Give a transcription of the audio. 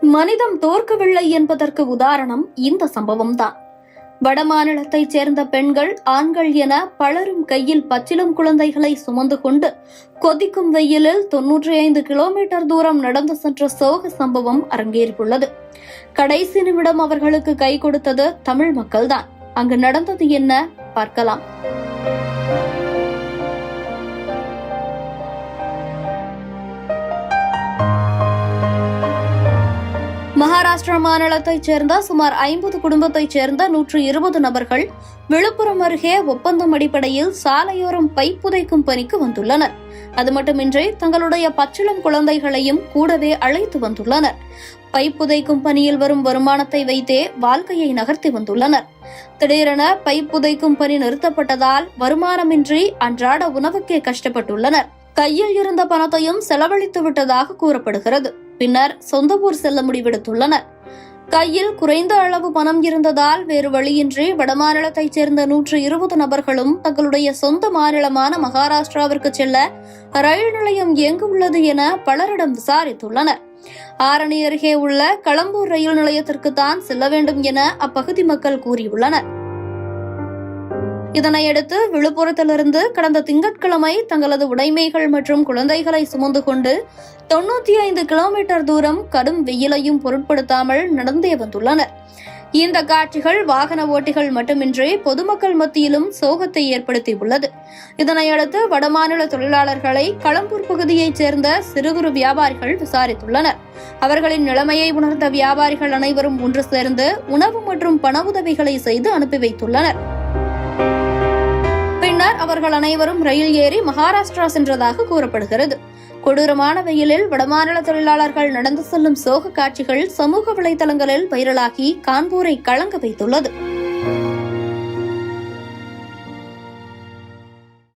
மனிதம் தோற்கவில்லை என்பதற்கு உதாரணம் இந்த சம்பவம்தான். வடமாநிலத்தைச் சேர்ந்த பெண்கள் ஆண்கள் என பலரும் கையில் பச்சிலும் குழந்தைகளை சுமந்து கொண்டு கொதிக்கும் வெயிலில் தொன்னூற்றி ஐந்து கிலோமீட்டர் தூரம் நடந்து சென்ற சோக சம்பவம் அரங்கேறியுள்ளது. கடைசி நிமிடம் அவர்களுக்கு கை கொடுத்தது தமிழ் மக்கள்தான். அங்கு நடந்தது என்ன பார்க்கலாம். மகாராஷ்டிரா மாநிலத்தைச் சேர்ந்த சுமார் ஐம்பது குடும்பத்தைச் சேர்ந்த நூற்று இருபது நபர்கள் விழுப்புரம் அருகே ஒப்பந்தம் அடிப்படையில் சாலையோரம் பைப் புதைக்கும் பணிக்கு வந்துள்ளனர். அது மட்டுமின்றி தங்களுடைய பச்சிளம் குழந்தைகளையும் கூடவே அழைத்து வந்துள்ளனர். பைப் புதைக்கும் பணியில் வரும் வருமானத்தை வைத்தே வாழ்க்கையை நகர்த்தி வந்துள்ளனர். திடீரென பைப் புதைக்கும் பணி நிறுத்தப்பட்டதால் வருமானமின்றி அன்றாட உணவுக்கே கஷ்டப்பட்டுள்ளனர். கையில் இருந்த பணத்தையும் செலவழித்து விட்டதாக கூறப்படுகிறது. பின்னர் சொந்த ஊர் செல்ல முடிவெடுத்துள்ளனர். கையில் குறைந்த அளவு பணம் இருந்ததால் வேறு வழியின்றி வடமாநிலத்தைச் சேர்ந்த நூற்று இருபது நபர்களும் தங்களுடைய சொந்த மாநிலமான மகாராஷ்டிராவிற்கு செல்ல ரயில் நிலையம் எங்கு உள்ளது என பலரிடம் விசாரித்துள்ளனர். ஆரணி அருகே உள்ள களம்பூர் ரயில் நிலையத்திற்கு தான் செல்ல வேண்டும் என அப்பகுதி மக்கள் கூறியுள்ளனர். இதனையடுத்து விழுப்புரத்திலிருந்து கடந்த திங்கட்கிழமை தங்களது உடைமைகள் மற்றும் குழந்தைகளை சுமந்து கொண்டு தொண்ணூற்றி ஐந்து கிலோமீட்டர் தூரம் கடும் வெயிலையும் பொருட்படுத்தாமல் நடந்தே வந்துள்ளனர். இந்த காட்சிகள் வாகன ஓட்டிகள் மட்டுமின்றி பொதுமக்கள் மத்தியிலும் சோகத்தை ஏற்படுத்தியுள்ளது. இதனையடுத்து வடமாநில தொழிலாளர்களை களம்பூர் பகுதியைச் சேர்ந்த சிறு குறு வியாபாரிகள் விசாரித்துள்ளனர். அவர்களின் நிலைமையை உணர்ந்த வியாபாரிகள் அனைவரும் ஒன்று சேர்ந்து உணவு மற்றும் பண உதவிகளை செய்து அனுப்பி வைத்துள்ளனர். அவர்கள் அனைவரும் ரயில் ஏறி மகாராஷ்டிரா சென்றதாக கூறப்படுகிறது. கொடூரமான வெயிலில் வடமாநில தொழிலாளர்கள் நடந்து செல்லும் சோக காட்சிகள் சமூக வலைதளங்களில் வைரலாகி கான்பூரை கலங்க வைத்துள்ளது.